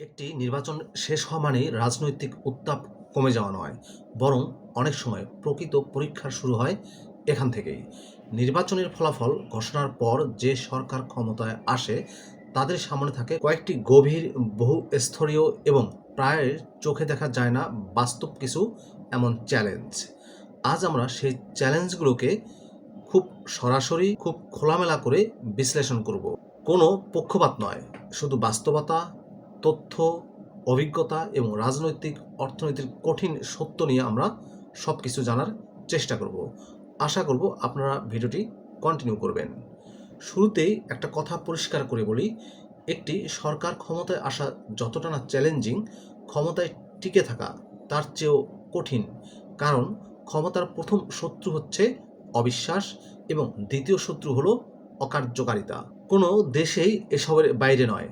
একটি নির্বাচন শেষ হওয়া মানেই রাজনৈতিক উত্তাপ কমে যাওয়া নয়, বরং অনেক সময় প্রকৃত পরীক্ষা শুরু হয় এখান থেকেই। নির্বাচনের ফলাফল ঘোষণার পর যে সরকার ক্ষমতায় আসে, তাদের সামনে থাকে কয়েকটি গভীর বহু স্তরীয় এবং প্রায় চোখে দেখা যায় না বাস্তব কিছু এমন চ্যালেঞ্জ। আজ আমরা সেই চ্যালেঞ্জগুলোকে খুব সরাসরি, খুব খোলামেলা করে বিশ্লেষণ করব। কোনো পক্ষপাত নয়, শুধু বাস্তবতা তথ্য, অভিজ্ঞতা এবং রাজনৈতিক অর্থনীতির কঠিন সত্য নিয়ে আমরা সব কিছু জানার চেষ্টা করব। আশা করব আপনারা ভিডিওটি কন্টিনিউ করবেন। শুরুতেই একটা কথা পরিষ্কার করে বলি, একটি সরকার ক্ষমতায় আসা যতটা না চ্যালেঞ্জিং ক্ষমতায় টিকে থাকা তার চেয়েও কঠিন। কারণ ক্ষমতার প্রথম শত্রু হচ্ছে অবিশ্বাস এবং দ্বিতীয় শত্রু হলো অকার্যকারিতা। কোনো দেশেই এসবের বাইরে নয়।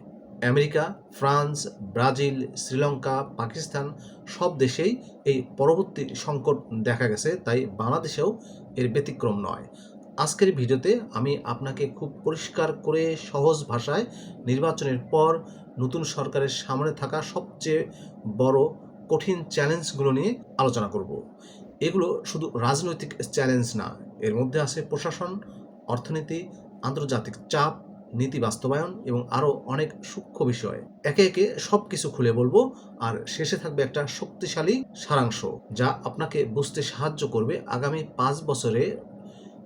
America, France, Brazil, Sri Lanka, Pakistan সব দেশেই এই পরবর্তী সংকট দেখা গেছে, তাই বাংলাদেশেও এর ব্যতিক্রম নয়। আজকের ভিডিওতে আমি আপনাকে খুব পরিষ্কার করে সহজ ভাষায় নির্বাচনের পর নতুন সরকারের সামনে থাকা সবচেয়ে বড় কঠিন চ্যালেঞ্জগুলো নিয়ে আলোচনা করব। এগুলো শুধু রাজনৈতিক চ্যালেঞ্জ না, এর মধ্যে আছে প্রশাসন, অর্থনীতি, আন্তর্জাতিক চাপ নীতি বাস্তবায়ন এবং আরও অনেক সূক্ষ্ম বিষয়। একে একে সব কিছু খুলে বলব, আর শেষে থাকবে একটা শক্তিশালী সারাংশ, যা আপনাকে বুঝতে সাহায্য করবে আগামী পাঁচ বছরে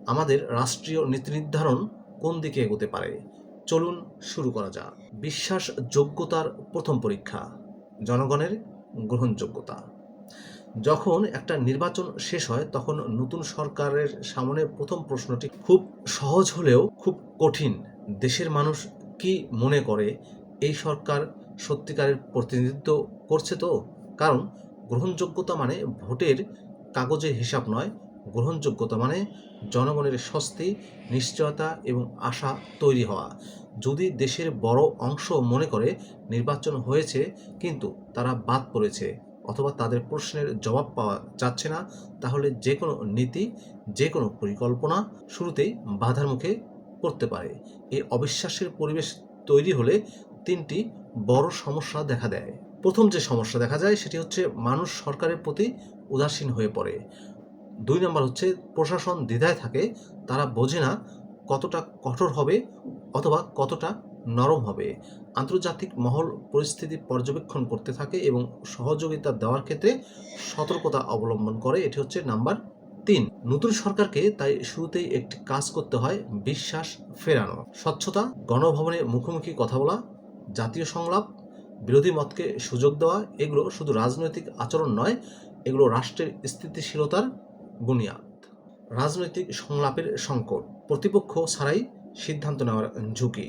আমাদের রাষ্ট্রীয় নীতি নির্ধারণ কোন দিকে এগোতে পারে। চলুন শুরু করা যাক। বিশ্বাস যোগ্যতার প্রথম পরীক্ষা, জনগণের গ্রহণযোগ্যতা। যখন একটা নির্বাচন শেষ হয়, তখন নতুন সরকারের সামনে প্রথম প্রশ্নটি খুব সহজ হলেও খুব কঠিন। দেশের মানুষ কি মনে করে এই সরকার সত্যিকারের প্রতিনিধিত্ব করছে তো? কারণ গ্রহণযোগ্যতা মানে ভোটের কাগজে হিসাব নয়। গ্রহণযোগ্যতা মানে জনগণের স্বস্তি, নিশ্চয়তা এবং আশা তৈরি হওয়া। যদি দেশের বড় অংশ মনে করে নির্বাচন হয়েছে কিন্তু তারা বাদ পড়েছে অথবা তাদের প্রশ্নের জবাব পাওয়া যাচ্ছে না, তাহলে যে কোনো নীতি, যে কোনো পরিকল্পনা শুরুতেই বাধার মুখে পড়তে পারে। এই অবিশ্বাসের পরিবেশ তৈরি হলে তিনটি বড় সমস্যা দেখা দেয়। প্রথম যে সমস্যা দেখা যায়, সেটি হচ্ছে মানুষ সরকারের প্রতি উদাসীন হয়ে পড়ে। দুই নম্বর হচ্ছে, প্রশাসন দ্বিধায় থাকে, তারা বোঝে না কতটা কঠোর হবে অথবা কতটা নরম হবে। আন্তর্জাতিক মহল পরিস্থিতি পর্যবেক্ষণ করতে থাকে এবং সহযোগিতা দেওয়ার ক্ষেত্রে সতর্কতা অবলম্বন করে। এটি হচ্ছে নাম্বার তিন, নতুন সরকারকে তাই শুরুতেই একটি কাজ করতে হয় বিশ্বাস ফেরানো স্বচ্ছতা গণভবনে মুখোমুখি কথা বলা, জাতীয় সংলাপ, বিরোধী মতকে সুযোগ দেওয়া, এগুলো শুধু রাজনৈতিক আচরণ নয়, এগুলো রাষ্ট্রের স্থিতিশীলতার বুনিয়াদ। রাজনৈতিক সংলাপের সংকট, প্রতিপক্ষ ছাড়াই সিদ্ধান্ত নেওয়ার ঝুঁকি।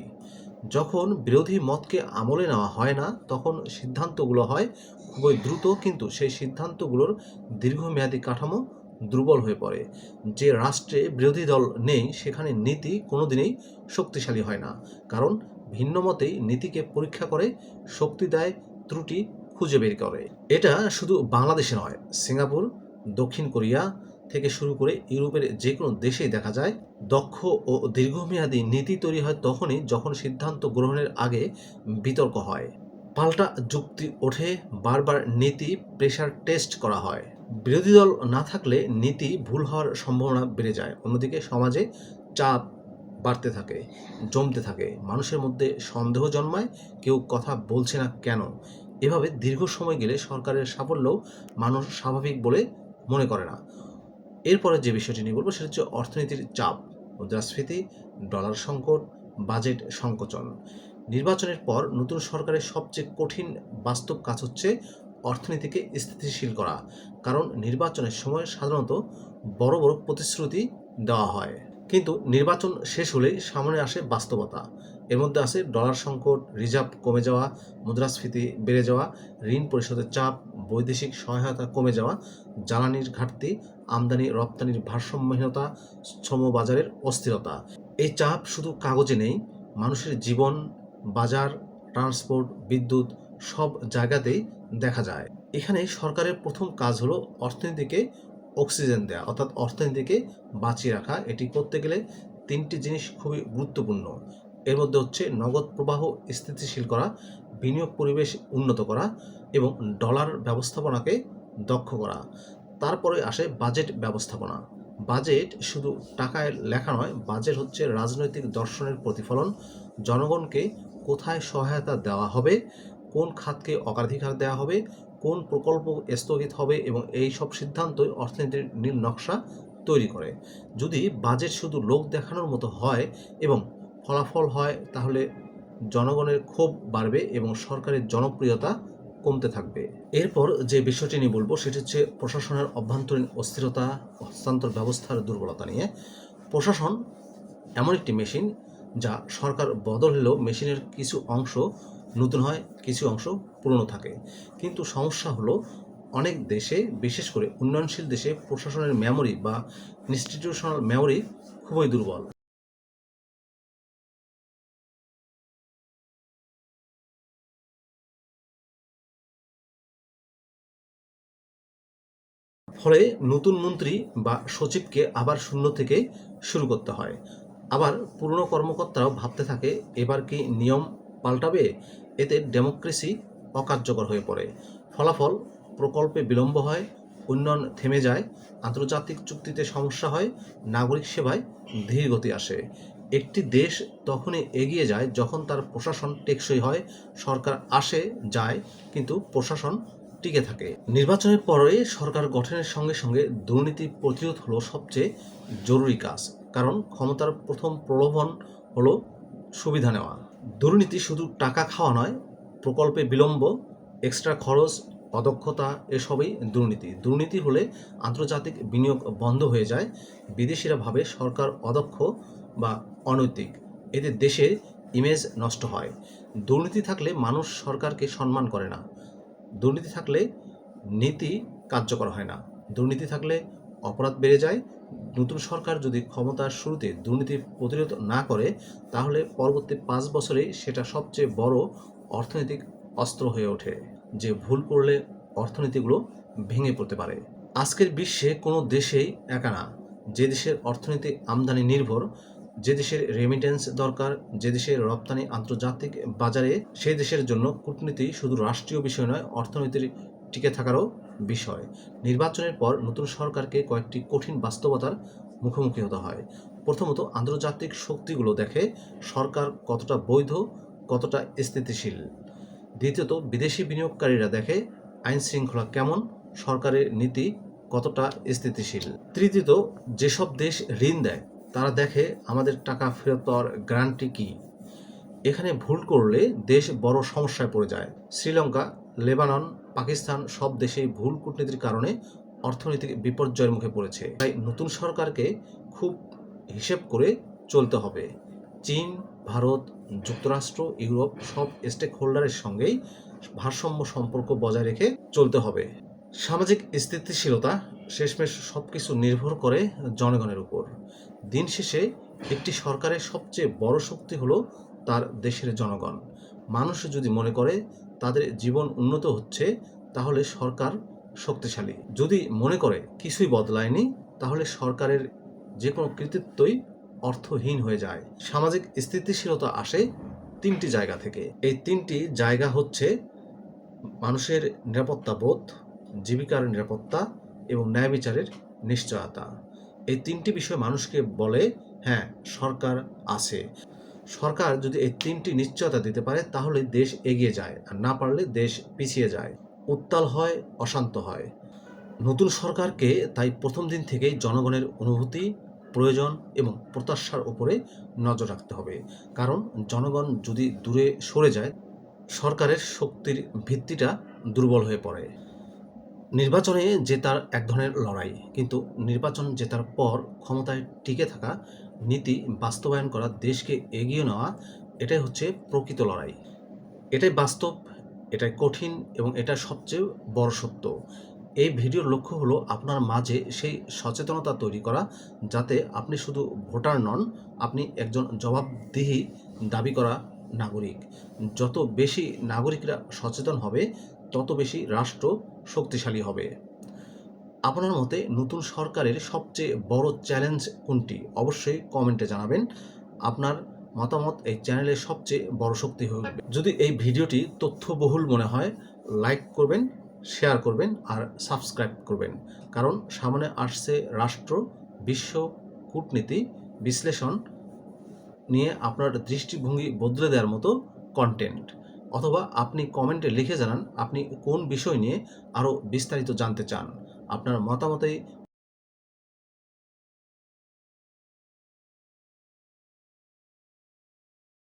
যখন বিরোধী মতকে আমলে নেওয়া হয় না, তখন সিদ্ধান্তগুলো হয় খুবই দ্রুত, কিন্তু সেই সিদ্ধান্তগুলোর দীর্ঘমেয়াদী কাঠামো দুর্বল হয়ে পড়ে। যে রাষ্ট্রে বিরোধী দল নেই, সেখানে নীতি কোনোদিনই শক্তিশালী হয় না। কারণ ভিন্ন মতেই নীতিকে পরীক্ষা করে, শক্তি দেয়, ত্রুটি খুঁজে বের করে। এটা শুধু বাংলাদেশে নয়, সিঙ্গাপুর, দক্ষিণ কোরিয়া থেকে শুরু করে ইউরোপের যে কোনো দেশেই দেখা যায়, দক্ষ ও দীর্ঘমেয়াদী নীতি তৈরি হয় তখনই যখন সিদ্ধান্ত গ্রহণের আগে বিতর্ক হয়। পাল্টা যুক্তি ওঠে, বারবার নীতি প্রেশার টেস্ট করা হয়। বিরোধী দল না থাকলে নীতি ভুল হওয়ার সম্ভাবনা বেড়ে যায়। অন্যদিকে সমাজে চাপ বাড়তে থাকে, জমতে থাকে, মানুষের মধ্যে সন্দেহ জন্মায়, কেউ কথা বলছে না কেন? এভাবে দীর্ঘ সময় গেলে সরকারের সাফল্য মানুষ স্বাভাবিক বলে মনে করে না। এরপরে যে বিষয়টি নিয়ে বলব, সেটা হচ্ছে অর্থনীতির চাপ, মুদ্রাস্ফীতি, ডলার সংকট, বাজেট সংকোচন। নির্বাচনের পর নতুন সরকারের সবচেয়ে কঠিন বাস্তব কাজ হচ্ছে অর্থনীতিকে স্থিতিশীল করা, কারণ নির্বাচনের সময় সাধারণত বড় বড় প্রতিশ্রুতি দেওয়া হয়। কিন্তু নির্বাচন শেষ হলেই সামনে আসে বাস্তবতা। এর মধ্যে আছে ডলার সংকট, রিজার্ভ কমে যাওয়া, মুদ্রাস্ফীতি বেড়ে যাওয়া, ঋণ পরিশোধের চাপ, বৈদেশিক সহায়তা কমে যাওয়া, জ্বালানির ঘাটতি, আমদানি, রপ্তানির ভারসাম্যহীনতা, শ্রম বাজারের অস্থিরতা। এই চাপ শুধু কাগজে নেই, মানুষের জীবন, বাজার, ট্রান্সপোর্ট, বিদ্যুৎ সব জায়গাতেই দেখা যায়। এখানে সরকারের প্রথম কাজ হলো অর্থনীতিকে অক্সিজেন দেওয়া অর্থাৎ অর্থনীতিকে বাঁচিয়ে রাখা। এটি করতে গেলে তিনটি জিনিস খুবই গুরুত্বপূর্ণ। এর মধ্যে হচ্ছে নগদ প্রবাহ স্থিতিশীল করা, বিনিয়োগ পরিবেশ উন্নত করা এবং ডলার ব্যবস্থাপনাকে দক্ষ করা। তারপরে আসে বাজেট ব্যবস্থাপনা। বাজেট শুধু টাকায় লেখা নয় বাজেট হচ্ছে রাজনৈতিক দর্শনের প্রতিফলন। জনগণকে কোথায় সহায়তা দেওয়া হবে কোন খাতকে অগ্রাধিকার দেওয়া হবে, কোন প্রকল্প স্থগিত হবে এবং এই সব সিদ্ধান্তই অর্থনীতির নীল নকশা তৈরি করে। যদি বাজেট শুধু লোক দেখানোর মতো হয় এবং ফলাফল হয়, তাহলে জনগণের ক্ষোভ বাড়বে এবং সরকারের জনপ্রিয়তা কমতে থাকবে। এরপর যে বিষয়টি নিয়ে বলব, সেটি হচ্ছে প্রশাসনের অভ্যন্তরীণ অস্থিরতা, হস্তান্তর ব্যবস্থার দুর্বলতা নিয়ে। প্রশাসন এমন একটি মেশিন যা সরকার বদল হলেও মেশিনের কিছু অংশ নতুন হয়, কিছু অংশ পুরনো থাকে। কিন্তু সমস্যা হলো, অনেক দেশে, বিশেষ করে উন্নয়নশীল দেশে প্রশাসনের মেমোরি বা ইনস্টিটিউশনাল মেমোরি খুবই দুর্বল। ফলে নতুন মন্ত্রী বা সচিবকে আবার শূন্য থেকে শুরু করতে হয়। আবার পুরনো কর্মকর্তারাও ভাবতে থাকে, এবার কি নিয়ম পাল্টাবে, এতে ডেমোক্রেসি অকার্যকর হয়ে পড়ে। ফলাফল, প্রকল্পে বিলম্ব হয়, উন্নয়ন থেমে যায়, আন্তর্জাতিক চুক্তিতে সমস্যা হয়, নাগরিক সেবায় ধীরগতি আসে। একটি দেশ তখনই এগিয়ে যায় যখন তার প্রশাসন টেকসই হয়, সরকার আসে, যায়, কিন্তু প্রশাসন টিকে থাকে। নির্বাচনের পরে সরকার গঠনের সঙ্গে সঙ্গে দুর্নীতি প্রতিরোধ হলো সবচেয়ে জরুরি কাজ, কারণ ক্ষমতার প্রথম প্রলোভন হলো সুবিধা নেওয়া। দুর্নীতি শুধু টাকা খাওয়া নয়, প্রকল্পে বিলম্ব এক্সট্রা খরচ, অদক্ষতা, এসবই দুর্নীতি। দুর্নীতি হলে আন্তর্জাতিক বিনিয়োগ বন্ধ হয়ে যায়। বিদেশিরা ভাবে সরকার অদক্ষ বা অনৈতিক। এতে দেশের ইমেজ নষ্ট হয়। দুর্নীতি থাকলে মানুষ সরকারকে সম্মান করে না। দুর্নীতি থাকলে নীতি কার্যকর হয় না। দুর্নীতি থাকলে অপরাধ বেড়ে যায়। নতুন সরকার যদি ক্ষমতার শুরুতে দুর্নীতি প্রতিরোধ না করে, তাহলে পরবর্তী পাঁচ বছরে সেটা সবচেয়ে বড় অর্থনৈতিক অস্ত্র হয়ে ওঠে, যে ভুল করলে অর্থনীতিগুলো ভেঙে পড়তে পারে। আজকের বিশ্বে কোনো দেশেই একা না। যে দেশের অর্থনীতি আমদানি নির্ভর, যে দেশের রেমিটেন্স দরকার, যে দেশের রপ্তানি আন্তর্জাতিক বাজারে, সেই দেশের জন্য কূটনীতি শুধু রাষ্ট্রীয় বিষয় নয়, অর্থনীতির টিকে থাকারও বিষয়। নির্বাচনের পর নতুন সরকারকে কয়েকটি কঠিন বাস্তবতার মুখোমুখি হতে হয়। প্রথমত, আন্তর্জাতিক শক্তিগুলো দেখে সরকার কতটা বৈধ, কতটা স্থিতিশীল। দ্বিতীয়ত, বিদেশি বিনিয়োগকারীরা দেখে আইন শৃঙ্খলা কেমন, সরকারের নীতি কতটা স্থিতিশীল। তৃতীয়ত, যেসব দেশ ঋণ দেয়, তারা দেখে আমাদের টাকা ফেরত পাওয়ার গ্যারান্টি কী? এখানে ভুল করলে দেশ বড় সমস্যায় পড়ে যায়। শ্রীলঙ্কা, লেবানন পাকিস্তান সব দেশেই ভুল কূটনীতির কারণে অর্থনৈতিক বিপর্যয়ের মুখে পড়েছে। তাই নতুন সরকারকে খুব হিসেব করে চলতে হবে। চীন, ভারত, যুক্তরাষ্ট্র, ইউরোপ সব স্টেক হোল্ডারের সঙ্গেই ভারসাম্য সম্পর্ক বজায় রেখে চলতে হবে। সামাজিক স্থিতিশীলতা শেষমেশ সব কিছু নির্ভর করে জনগণের উপর। দিন শেষে একটি সরকারের সবচেয়ে বড় শক্তি হলো তার দেশের জনগণ। মানুষ যদি মনে করে তাদের জীবন উন্নত হচ্ছে, তাহলে সরকার শক্তিশালী। যদি মনে করে কিছুই বদলায়নি, তাহলে সরকারের যে কোনো কৃতিত্বই অর্থহীন হয়ে যায়। সামাজিক স্থিতিশীলতা আসে তিনটি জায়গা থেকে। এই তিনটি জায়গা হচ্ছে মানুষের নিরাপত্তা বোধ, জীবিকার নিরাপত্তা এবং ন্যায় বিচারের নিশ্চয়তা। এই তিনটি বিষয় মানুষকে বলে হ্যাঁ সরকার আছে। সরকার যদি এই তিনটি নিশ্চয়তা দিতে পারে, তাহলে দেশ এগিয়ে যায়। আর না পারলে দেশ পিছিয়ে যায়। উত্তাল হয়, অশান্ত হয়। নতুন সরকারকে তাই প্রথম দিন থেকেই জনগণের অনুভূতি, প্রয়োজন এবং প্রত্যাশার উপরে নজর রাখতে হবে। কারণ জনগণ যদি দূরে সরে যায়, সরকারের শক্তির ভিত্তিটা দুর্বল হয়ে পড়ে। নির্বাচনে জেতার এক ধরনের লড়াই। কিন্তু নির্বাচন জেতার পর ক্ষমতায় টিকে থাকা নীতি বাস্তবায়ন করা, দেশকে এগিয়ে নেওয়া, এটাই হচ্ছে প্রকৃত লড়াই। এটাই বাস্তব, এটাই কঠিন এবং এটা সবচেয়ে বড় সত্য। এই ভিডিওর লক্ষ্য হলো আপনার মাঝে সেই সচেতনতা তৈরি করা, যাতে আপনি শুধু ভোটার নন, আপনি একজন জবাবদিহি দাবি করা নাগরিক। যত বেশি নাগরিকরা সচেতন হবে, তত বেশি রাষ্ট্র শক্তিশালী হবে। আপনার মতে নতুন সরকারের সবচেয়ে বড় চ্যালেঞ্জ কোনটি? অবশ্যই কমেন্টে জানাবেন। আপনার মতামত এই চ্যানেলের সবচেয়ে বড় শক্তি হয়ে উঠবে। যদি এই ভিডিওটি তথ্যবহুল মনে হয়, লাইক করবেন, শেয়ার করবেন আর সাবস্ক্রাইব করবেন। কারণ সামনে আসছে রাষ্ট্র, বিশ্ব কূটনীতি বিশ্লেষণ নিয়ে আপনার দৃষ্টিভঙ্গি বদলে দেওয়ার মতো কন্টেন্ট অথবা আপনি কমেন্টে লিখে জানান, আপনি কোন বিষয় নিয়ে আরও বিস্তারিত জানতে চান। আপনার মতামতেই